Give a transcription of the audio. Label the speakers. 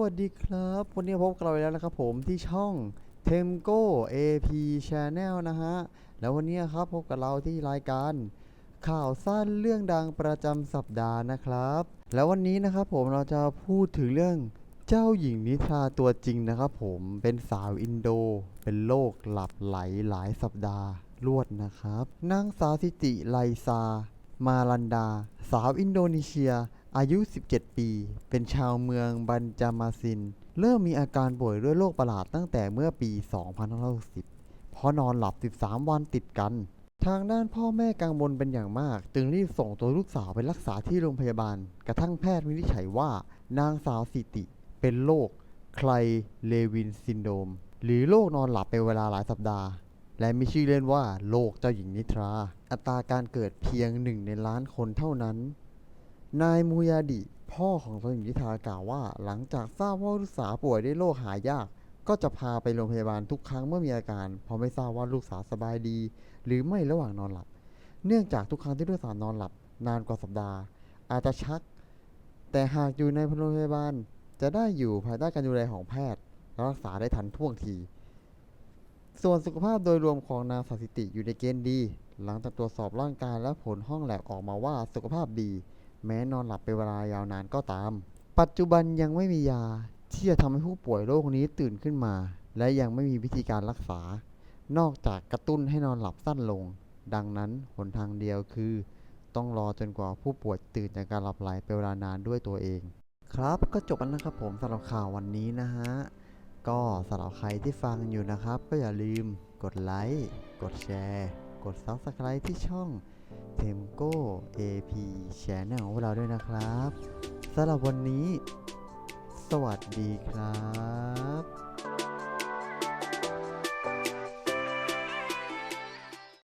Speaker 1: วัสดีครับ วันนี้พบกับเราอีกแล้วนะครับผมที่ช่อง Temco AP Channel นะฮะ แล้ววันนี้ครับพบกับเราที่รายการ ข่าวสั้นเรื่องดังประจำสัปดาห์นะครับ แล้ววันนี้นะครับผมเราจะพูดถึงเรื่องเจ้าหญิงนิทราตัวจริงนะครับผมเป็นสาวอินโด เป็นโรคหลับไหลหลายสัปดาห์รวดนะครับนางสาวสิติไลซา มาลันดา สาวอินโดนีเซีย อายุ 17 ปี เป็นชาวเมืองบันจามาซิน เริ่มมีอาการป่วยด้วยโรคประหลาดตั้งแต่เมื่อปี 2560 เพราะนอนหลับ 13 วันติดกัน ทางด้านพ่อแม่กังวลเป็นอย่างมาก จึงรีบส่งตัวลูกสาวไปรักษาที่โรงพยาบาล กระทั่งแพทย์วินิจฉัยว่า นางสาวสิติ เป็นโรคไคลเลวินซินโดม หรือโรคนอนหลับเป็นเวลาหลายสัปดาห์ และมีชื่อเล่นว่าโรคเจ้าหญิงนิทรา อัตราการเกิดเพียงหนึ่งในล้านคนเท่านั้น นายมูยาดิ พ่อของเจ้าหญิงนิทรากล่าวว่า หลังจากทราบว่าลูกสาวป่วยด้วยโรคหายาก ก็จะพาไปโรงพยาบาลทุกครั้งเมื่อมีอาการเพราะไม่ทราบว่าลูกสาวสบายดี หรือไม่ระหว่างนอนหลับ เนื่องจากทุกครั้งที่ลูกสาวนอนหลับ นานกว่าสัปดาห์ อาจจะชัก แต่หากอยู่ในโรงพยาบาลจะได้อยู่ภายใต้การดูแลของแพทย์และรักษาได้ทันท่วงที ส่วนสุขภาพโดยรวมของนางสาสิติอยู่ในเกณฑ์ดี หลังจากตรวจสอบร่างกายและผลห้องแลบออกมาว่าสุขภาพดี แม้นอนหลับเป็นเวลายาวนานก็ตาม ปัจจุบันยังไม่มียาที่จะทำให้ผู้ป่วยโรคนี้ตื่นขึ้นมา และยังไม่มีวิธีการรักษา นอกจากกระตุ้นให้นอนหลับสั้นลง ดังนั้นหนทางเดียวคือ ต้องรอจนกว่าผู้ป่วยตื่นจากการหลับไหลเป็นเวลานานด้วยตัวเอง ครับก็จบแล้วนะครับผมสำหรับข่าววันนี้นะฮะก็สำหรับใครที่ฟังอยู่นะครับ ก็อย่าลืมกดไลค์กดแชร์ กด Subscribe ที่ช่อง Temco AP Channel ของเราด้วยนะครับสำหรับวันนี้ สวัสดีครับ